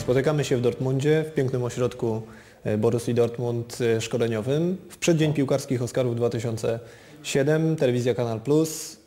spotykamy się w Dortmundzie, w pięknym ośrodku e, Borussii Dortmund e, szkoleniowym. W przeddzień piłkarskich Oscarów 2007 telewizja Kanal Plus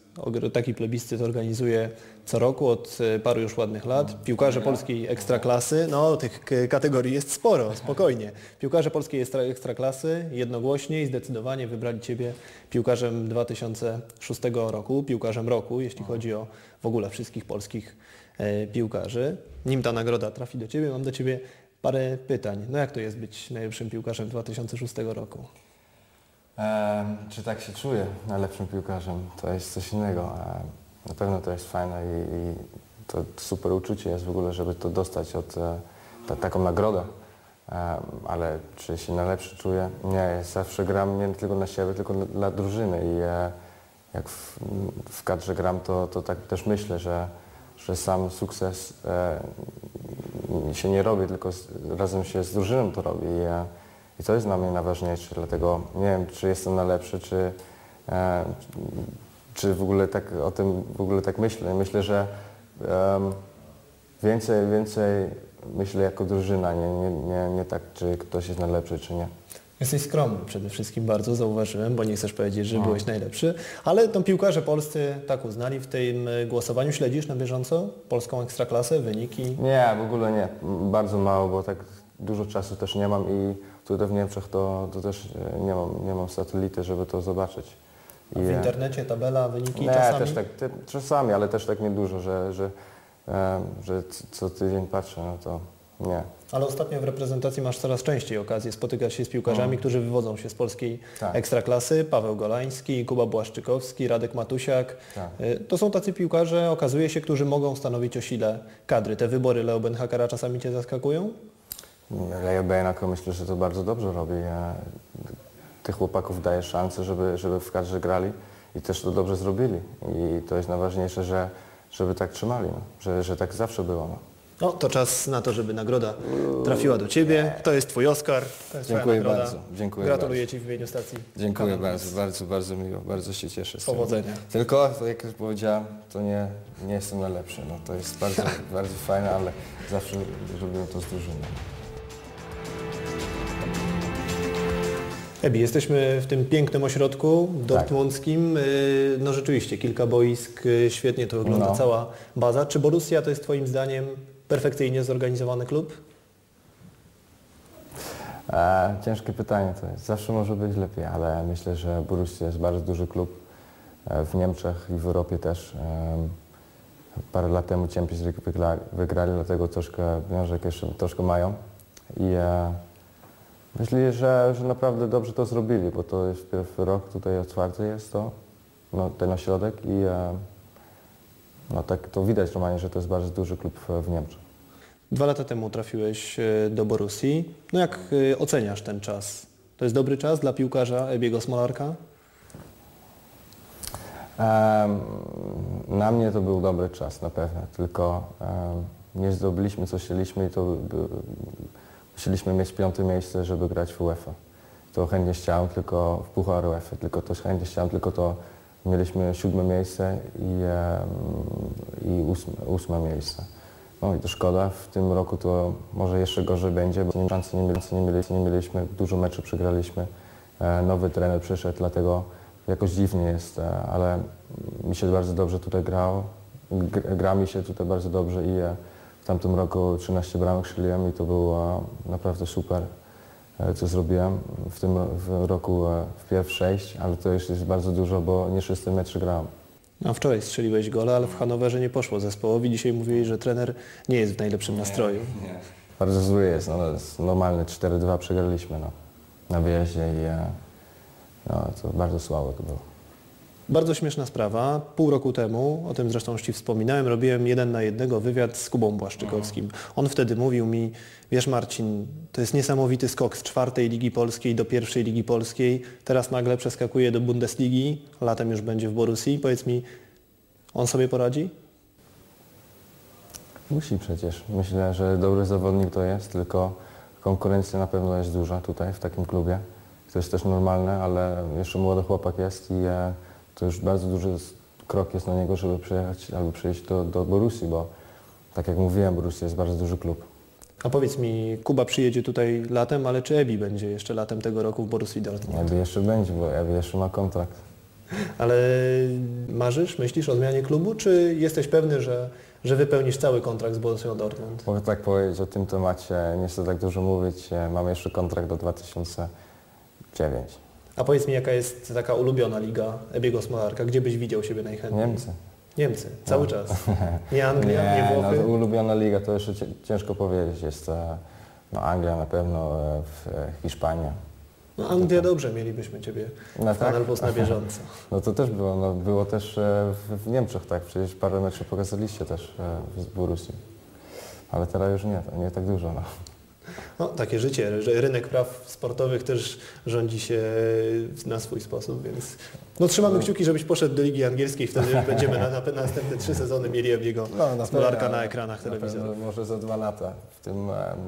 taki plebiscyt organizuje co roku od e, paru już ładnych lat. Piłkarze polskiej ekstraklasy, no tych kategorii jest sporo, spokojnie. Piłkarze polskiej ekstra- ekstraklasy jednogłośnie i zdecydowanie wybrali Ciebie piłkarzem 2006 roku, piłkarzem roku, jeśli chodzi o w ogóle wszystkich polskich e, piłkarzy. Nim ta nagroda trafi do Ciebie, mam do Ciebie parę pytań. No jak to jest być najlepszym piłkarzem 2006 roku? Em, czy tak się czuję najlepszym piłkarzem? To jest coś innego. Em, na pewno to jest fajne i, i to super uczucie jest w ogóle, żeby to dostać od e, ta, taką nagrodę. Ale czy się najlepszy czuję? Nie, zawsze gram nie tylko na siebie, tylko dla, dla drużyny i e, jak w, w kadrze gram, to, to tak też myślę, że, że sam sukces e, się nie robi, tylko z, razem się z drużyną to robi. I, e, I to jest dla mnie najważniejsze, dlatego nie wiem, czy jestem najlepszy, czy, e, czy w ogóle tak o tym w ogóle tak myślę. Myślę, że więcej, więcej myślę jako drużyna, nie, nie, nie, nie tak, czy ktoś jest najlepszy, czy nie. Jesteś skromny przede wszystkim bardzo, zauważyłem, bo nie chcesz powiedzieć, że No. byłeś najlepszy, ale to piłkarze polscy tak uznali w tym y, głosowaniu. Śledzisz na bieżąco polską ekstraklasę, wyniki? Nie, w ogóle nie. Bardzo mało, bo tak dużo czasu też nie mam i tutaj w Niemczech to, to też e, nie mam, nie mam satelity, żeby to zobaczyć. A w e, internecie tabela, wyniki Nie, czasami? też tak, te, czasami, ale też tak niedużo, że, że, e, że co tydzień patrzę, no to nie. Ale ostatnio w reprezentacji masz coraz częściej okazję spotykać się z piłkarzami, którzy wywodzą się z polskiej Tak. ekstraklasy. Paweł Golański, Kuba Błaszczykowski, Radek Matusiak. Tak. Y, To są tacy piłkarze, okazuje się, którzy mogą stanowić o sile kadry. Te wybory Leo Benhakera czasami Cię zaskakują? Leja Bejnako myślę, że to bardzo dobrze robi. Tych chłopaków daje szansę, żeby, żeby w kadrze grali i też to dobrze zrobili. I to jest najważniejsze, że, żeby tak trzymali, no. że, że tak zawsze było. No. No to czas na to, żeby nagroda trafiła do Ciebie. To jest Twój Oscar. Jest Dziękuję bardzo, dziękuję Gratuluję Ci w imieniu stacji. Dziękuję Kanał bardzo, bardzo, bardzo miło, bardzo się cieszę. z. Powodzenia. Tylko, tak jak już powiedziałem, to nie, nie jestem najlepszy. No, to jest bardzo, bardzo fajne, ale zawsze robiłem to z drużyną. Ebi, jesteśmy w tym pięknym ośrodku dortmundzkim. Y, No rzeczywiście, kilka boisk, y, świetnie to wygląda, No. cała baza. Czy Borussia to jest Twoim zdaniem perfekcyjnie zorganizowany klub? E, ciężkie pytanie to jest. Zawsze może być lepiej, ale myślę, że Borussia jest bardzo duży klub e, w Niemczech i w Europie też. Em, parę lat temu Champions League wygrali, wygrali dlatego troszkę wiążek jeszcze troszkę mają. I e, myślę, że, że naprawdę dobrze to zrobili, bo to jest pierwszy rok tutaj otwarty jest to, no, ten ośrodek i e, no, tak to widać normalnie, że to jest bardzo duży klub w, Niemczech. Dwa lata temu trafiłeś y, do Borussii. No jak y, oceniasz ten czas? To jest dobry czas dla piłkarza Ebiego Smolarka? Em, na mnie to był dobry czas na pewno, tylko em, nie zdobyliśmy co chcieliśmy i to by, musieliśmy mieć piąte miejsce, żeby grać w UEFA. To chętnie chciałem tylko w Puchar UEFA, tylko to chętnie chciałem, tylko to mieliśmy siódme miejsce i, i ósme, ósme miejsce. No i to szkoda, w tym roku to może jeszcze gorzej będzie, bo szansy nie, mieli, nie, mieli, nie mieliśmy, dużo meczy przegraliśmy, e, nowy trener przyszedł, dlatego jakoś dziwnie jest, e, ale mi się bardzo dobrze tutaj grało, gra mi się tutaj bardzo dobrze i e, w tamtym roku 13 bramek strzeliłem i to było naprawdę super, e, co zrobiłem. W tym roku e, wpierw 6, ale to już jest bardzo dużo, bo nie wszyscy mecze grałem. No, wczoraj strzeliłeś gola, ale w Hanowerze nie poszło zespołowi. Dzisiaj mówili, że trener nie jest w najlepszym nastroju. Bardzo zły jest, no, jest normalne, 4-2 przegraliśmy no, na wyjeździe i e, no, to bardzo słabo to było. Bardzo śmieszna sprawa. Pół roku temu, o tym zresztą Ci wspominałem, robiłem jeden na jednego wywiad z Kubą Błaszczykowskim. On wtedy mówił mi, wiesz Marcin, to jest niesamowity skok z czwartej Ligi Polskiej do pierwszej Ligi Polskiej. Teraz nagle przeskakuje do Bundesligi, latem już będzie w Borussii. Powiedz mi, on sobie poradzi? Musi przecież. Myślę, że dobry zawodnik to jest, tylko konkurencja na pewno jest duża tutaj w takim klubie. To jest też normalne, ale jeszcze młody chłopak jest i e, to już bardzo duży krok jest na niego, żeby przyjechać albo przyjść do, do Borussii, bo tak jak mówiłem, Borussia jest bardzo duży klub. A powiedz mi, Kuba przyjedzie tutaj latem, ale czy Ebi będzie jeszcze latem tego roku w Borussii Dortmund? Jakby jeszcze będzie, bo jakby jeszcze ma kontrakt. Ale marzysz, myślisz o zmianie klubu, czy jesteś pewny, że, że wypełnisz cały kontrakt z Borussią Dortmund? Mogę tak powiedzieć o tym temacie, nie chcę tak dużo mówić. Mam jeszcze kontrakt do 2009. A powiedz mi, jaka jest taka ulubiona liga Ebiego Smolarka? Gdzie byś widział siebie najchętniej? Niemcy. Niemcy, cały No. czas. Nie Anglia, nie, nie Włochy? no, ulubiona liga to jeszcze ciężko powiedzieć. Jest e, no, Anglia na pewno, e, w, e, Hiszpania. No Anglia dobrze, mielibyśmy Ciebie No w Plus na bieżąco. No to też było, no, było też w, Niemczech, tak, przecież parę meczów pokazaliście też z Borussii. Ale teraz już nie, nie tak dużo. No. No, takie życie, że rynek praw sportowych też rządzi się na swój sposób, więc no, trzymamy kciuki, żebyś poszedł do Ligi Angielskiej, wtedy będziemy na, na następne trzy sezony mieli Ebiego Smolarka na ekranach Na telewizorów. może za dwa lata. W tym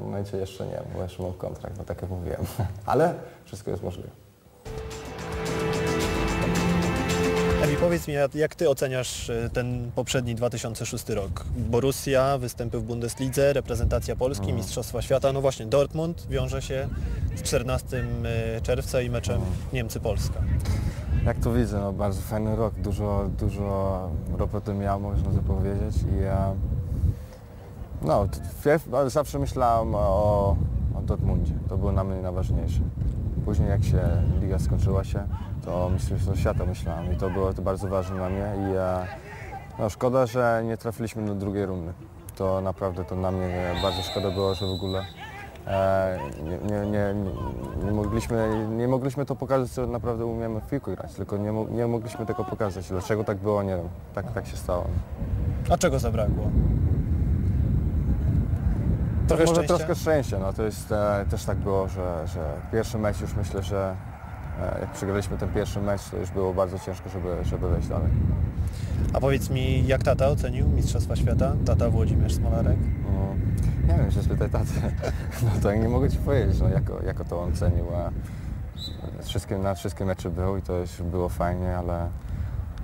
momencie jeszcze nie, bo jeszcze mam kontrakt, no tak jak mówiłem. Ale wszystko jest możliwe. Ebi, powiedz mi, jak- Ty oceniasz e, ten poprzedni 2006 rok? Borussia, występy w Bundeslidze, reprezentacja Polski, Mistrzostwa Świata. No właśnie, Dortmund wiąże się z 14 czerwca i meczem Niemcy-Polska. Jak to widzę, no bardzo fajny rok, dużo, dużo roboty miał, można to powiedzieć i e, no, ale zawsze myślałem o, o Dortmundzie, to było na mnie najważniejsze. Później jak się liga skończyła się, to Mistrzostwo Świata myślałem i to było to bardzo ważne dla mnie i e, no, szkoda, że nie trafiliśmy do drugiej rundy. To naprawdę to na mnie bardzo szkoda było, że w ogóle e, nie, nie, nie, nie, mogliśmy, nie mogliśmy to pokazać, co naprawdę umiemy w piłkę grać, tylko nie, nie mogliśmy tego pokazać. Dlaczego tak było, nie wiem. Tak, tak się stało. A czego zabrakło? Trochę Może szczęścia? troszkę szczęścia, no to jest e, też tak było, że, że pierwszy mecz już myślę, że e, jak przegraliśmy ten pierwszy mecz, to już było bardzo ciężko, żeby, żeby wejść dalej. A powiedz mi, jak tata ocenił Mistrzostwa Świata? Tata Włodzimierz Smolarek? Mm, Nie wiem, się spytaj taty. No to ja nie mogę Ci powiedzieć, no, jako, jako to on cenił. A wszystkie, na wszystkie mecze był i to już było fajnie, ale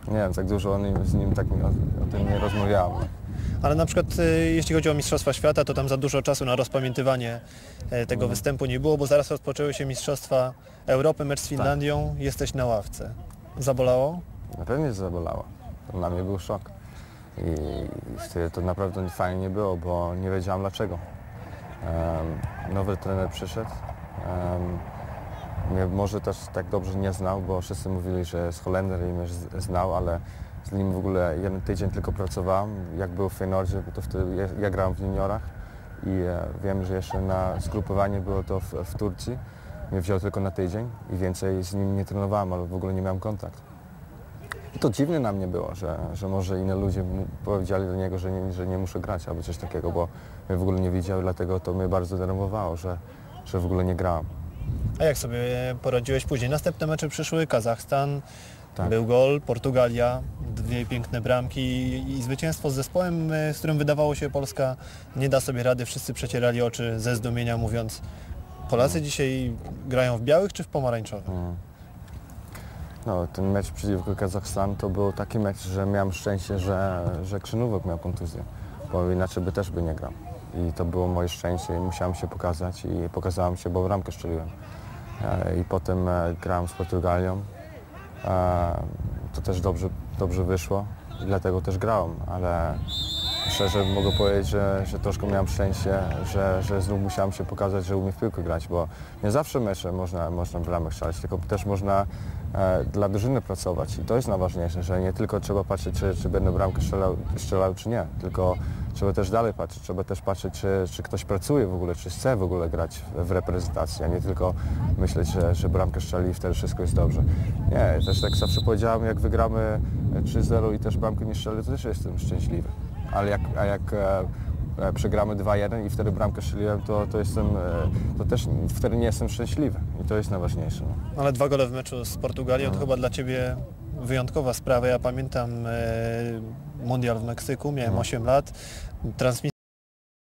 nie wiem, tak dużo o nim, z nim tak o, o tym nie rozmawiałem. Ale na przykład y, jeśli chodzi o Mistrzostwa Świata, to tam za dużo czasu na rozpamiętywanie e, tego występu nie było, bo zaraz rozpoczęły się Mistrzostwa Europy, mecz z Finlandią, jesteś na ławce. Zabolało? Na pewno się zabolało. To dla mnie był szok. I wtedy to naprawdę fajnie nie było, bo nie wiedziałem dlaczego. Em, nowy trener przyszedł. Um, mnie może też tak dobrze nie znał, bo wszyscy mówili, że jest Holender i mnie znał, ale z nim w ogóle jeden tydzień tylko pracowałem. Jak był w Feyenoordzie, to wtedy ja, ja grałem w juniorach i e, wiem, że jeszcze na zgrupowanie było to w, w Turcji. Mnie wziął tylko na tydzień i więcej z nim nie trenowałem, ale w ogóle nie miałem kontakt. I to dziwne na mnie było, że, że może inne ludzie powiedzieli do niego, że nie, że nie muszę grać albo coś takiego, bo mnie w ogóle nie widział, dlatego to mnie bardzo denerwowało, że, że w ogóle nie grałem. A jak sobie poradziłeś później? Następne mecze przyszły, Kazachstan, Tak. był gol, Portugalia, dwie piękne bramki i zwycięstwo z zespołem, e, z którym wydawało się Polska nie da sobie rady. Wszyscy przecierali oczy ze zdumienia mówiąc Polacy dzisiaj grają w białych czy w pomarańczowych? Mm. No, ten mecz przeciwko Kazachstanu to był taki mecz, że miałem szczęście, że, że Krzynówek miał kontuzję, bo inaczej by też by nie grał. I to było moje szczęście i musiałem się pokazać i pokazałem się, bo bramkę strzeliłem. E, I potem e, grałem z Portugalią. E, To też dobrze, dobrze wyszło i dlatego też grałem, ale szczerze mogę powiedzieć, że, że troszkę miałem szczęście, że, że znów musiałem się pokazać, że umiem w piłkę grać, bo nie zawsze mecze można, można bramek strzelać, tylko też można dla drużyny pracować i to jest najważniejsze, że nie tylko trzeba patrzeć, czy, czy będę bramkę strzelał, strzelał, czy nie, tylko trzeba też dalej patrzeć, trzeba też patrzeć, czy, czy ktoś pracuje w ogóle, czy chce w ogóle grać w, reprezentacji, a nie tylko myśleć, że, że bramkę strzeli i wtedy wszystko jest dobrze. Nie, też tak zawsze powiedziałem, jak wygramy 3-0 i też bramkę nie strzeli, to też jestem szczęśliwy. Ale jak, a jak e, e, przegramy 2-1 i wtedy bramkę strzeliłem, to, to jestem, e, to też wtedy nie jestem szczęśliwy i to jest najważniejsze. No. Ale dwa gole w meczu z Portugalią to chyba dla Ciebie wyjątkowa sprawa. Ja pamiętam e, mundial w Meksyku, miałem 8 lat. Transmisja